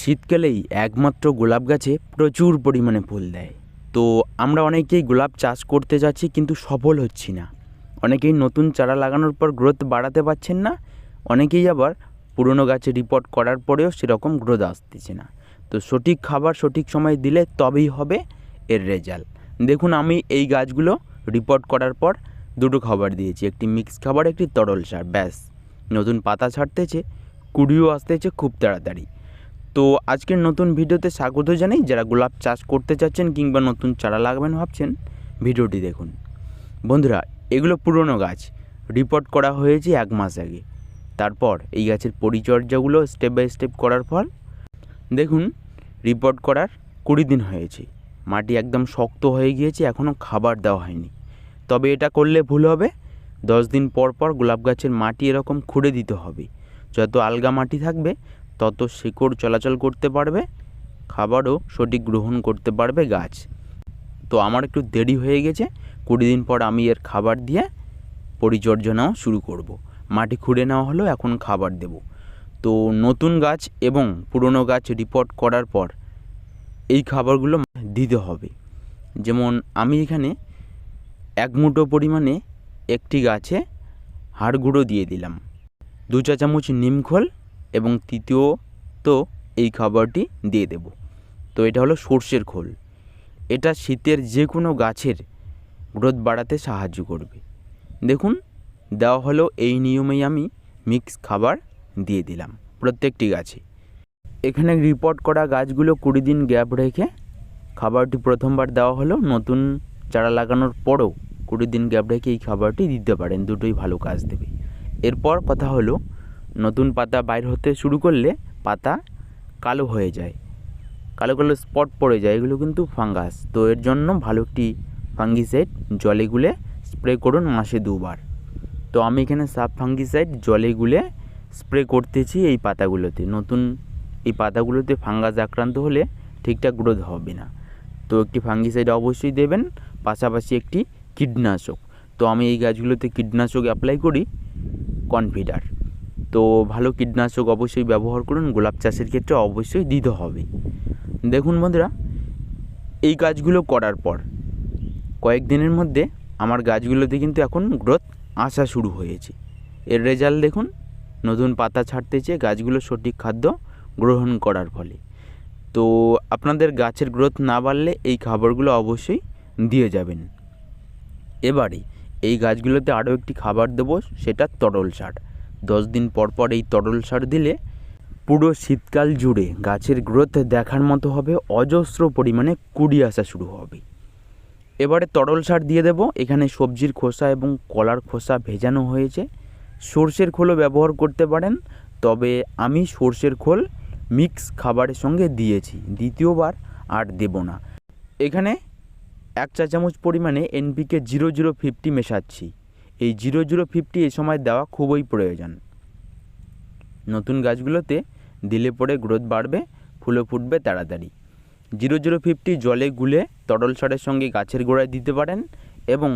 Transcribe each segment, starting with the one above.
শীতকালেই একমাত্র গোলাপ গাছে প্রচুর পরিমাণে ফুল দেয়। তো আমরা অনেকেই গোলাপ চাষ করতে যাচ্ছি কিন্তু সফল হচ্ছি না। অনেকেই নতুন চারা লাগানোর পর গ্রোথ বাড়াতে পারছেন না, অনেকেই আবার পুরনো গাছে রিপোর্ট করার পরেও সেরকম গ্রোথ আসতেছে না। তো সঠিক খাবার সঠিক সময় দিলে তবেই হবে এর রেজাল্ট দেখুন, আমি এই গাছগুলো রিপোর্ট করার পর দুটো খাবার দিয়েছি, একটি মিক্স খাবার, একটি তরল সার, ব্যাস। নতুন পাতা ছাড়তেছে, কুড়িও আসতেছে খুব তাড়াতাড়ি। তো আজকের নতুন ভিডিওতে স্বাগত জানাই। যারা গোলাপ চাষ করতে চাচ্ছেন কিংবা নতুন চারা লাগাবেন ভাবছেন, ভিডিওটি দেখুন। বন্ধুরা, এগুলো পুরনো গাছ। রিপোর্ট করা হয়েছে এক মাস আগে। তারপর এই গাছের পরিচর্যাগুলো স্টেপ বাই স্টেপ করার ফল দেখুন রিপোর্ট করার কুড়ি দিন হয়েছে। মাটি একদম শক্ত হয়ে গিয়েছে এখনও খাবার দেওয়া হয়নি। তবে এটা করলে ভুল হবে। দশ দিন পর পর গোলাপ গাছের মাটি এরকম খুঁড়ে দিতে হবে। যত আলগা মাটি থাকবে তত শিকড় চলাচল করতে পারবে, খাবারও সঠিক গ্রহণ করতে পারবে গাছ। তো আমার একটু দেরি হয়ে গেছে, কুড়ি দিন পর আমি এর খাবার দিয়ে পরিচর্যা নেওয়া শুরু করব। মাটি খুঁড়ে নেওয়া হলো, এখন খাবার দেব। তো নতুন গাছ এবং পুরনো গাছ রিপোর্ট করার পর এই খাবারগুলো দিতে হবে। যেমন আমি এখানে এক মুঠো পরিমাণে একটি গাছে হাড় গুঁড়ো দিয়ে দিলাম। দু চা চামচ নিমখোল এবং তৃতীয় তো এই খাবারটি দিয়ে দেব। তো এটা হলো সর্ষের খোল। এটা শীতের যে কোনো গাছের গ্রোথ বাড়াতে সাহায্য করবে। দেখুন, দেওয়া হলো এই নিয়মেই আমি মিক্স খাবার দিয়ে দিলাম প্রত্যেকটি গাছে। এখানে রিপোর্ট করা গাছগুলো কুড়ি দিন গ্যাপ রেখে খাবারটি প্রথমবার দেওয়া হলো। নতুন চারা লাগানোর পরও কুড়ি দিন গ্যাপ রেখে এই খাবারটি দিতে পারেন। দুটোই ভালো কাজ দেবে। এরপর কথা হলো নতুন পাতা বাইর হতে শুরু করলে পাতা কালো হয়ে যায়। কালো কালো স্পট পড়ে যায়, এগুলো কিন্তু ফাঙ্গাস। তো এর জন্য ভালো একটি ফাঙ্গিসাইড জলে গুলে স্প্রে করুন মাসে দুবার। তো আমি এখানে সাব ফাঙ্গিসাইড জলে গুলে স্প্রে করতেছি এই পাতাগুলোতে। নতুন এই পাতাগুলোতে ফাঙ্গাস আক্রান্ত হলে ঠিকঠাক গ্রোথ হবে না। তো একটি ফাঙ্গিসাইড অবশ্যই দেবেন, পাশাপাশি একটি কীটনাশক। তো আমি এই গাছগুলোতে কীটনাশক অ্যাপ্লাই করি, কনফিডার। তো ভালো কীটনাশক অবশ্যই ব্যবহার করুন, গোলাপ চাষের ক্ষেত্রে অবশ্যই দিতে হবে। দেখুন বন্ধুরা, এই গাছগুলো করার পর কয়েকদিনের মধ্যে আমার গাছগুলোতে কিন্তু এখন গ্রোথ আসা শুরু হয়েছে। এর রেজাল্ট দেখুন, নতুন পাতা ছাড়তেছে, গাছগুলো সঠিক খাদ্য গ্রহণ করার ফলে। তো আপনাদের গাছের গ্রোথ না বাড়লে এই খাবারগুলো অবশ্যই দিয়ে যাবেন। এবারে এই গাছগুলোতে আরও একটি খাবার দেবো, সেটা তরল সার। দশ দিন পর পর এই তরল সার দিলে পুরো শীতকাল জুড়ে গাছের গ্রোথ দেখার মতো হবে, অজস্র পরিমাণে কুড়ি আসা শুরু হবে। এবারে তরল সার দিয়ে দেব, এখানে সবজির খোসা এবং কলার খোসা ভেজানো হয়েছে। সর্ষের খোলও ব্যবহার করতে পারেন, তবে আমি সর্ষের খোল মিক্স খাবারের সঙ্গে দিয়েছি, দ্বিতীয়বার আর দেব না। এখানে এক চা চামচ পরিমাণে এনপিকে জিরো জিরো ফিফটি মেশাচ্ছি। এই জিরো জিরো ফিফটি এই সময় দেওয়া খুবই প্রয়োজন। নতুন গাছগুলোতে দিলে পরে গ্রোথ বাড়বে ফুলে ফুটবে তাড়াতাড়ি। জিরো জিরো ফিফটি জলে গুলে তরল সারের সঙ্গে গাছের গোড়ায় দিতে পারেন এবং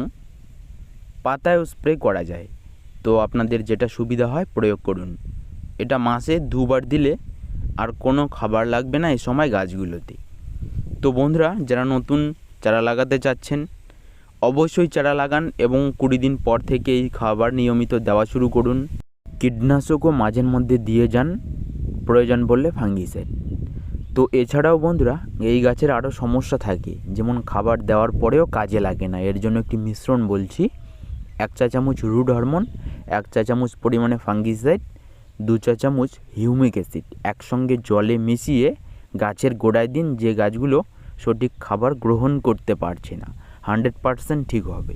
পাতায়ও স্প্রে করা যায়। তো আপনাদের যেটা সুবিধা হয় প্রয়োগ করুন। এটা মাসে দুবার দিলে আর কোনো খাবার লাগবে না এই সময় গাছগুলোতে। তো বন্ধুরা, যারা নতুন চারা লাগাতে চাচ্ছেন অবশ্যই চারা লাগান এবং কুড়ি দিন পর থেকে এই খাবার নিয়মিত দেওয়া শুরু করুন। কীটনাশকও মাঝের মধ্যে দিয়ে যান, প্রয়োজন বললে ফাঙ্গিসাইড তো এছাড়াও বন্ধুরা, এই গাছের আরও সমস্যা থাকে, যেমন খাবার দেওয়ার পরেও কাজে লাগে না। এর জন্য একটি মিশ্রণ বলছি, এক চা চামচ রুড হরমোন, এক চা চামচ পরিমাণে ফাঙ্গিসাইড, দু চা চামচ হিউমিক অ্যাসিড। একসঙ্গে জলে মিশিয়ে গাছের গোড়ায় দিন যে গাছগুলো সঠিক খাবার গ্রহণ করতে পারছে না। হান্ড্রেড পারসেন্ট ঠিক হবে।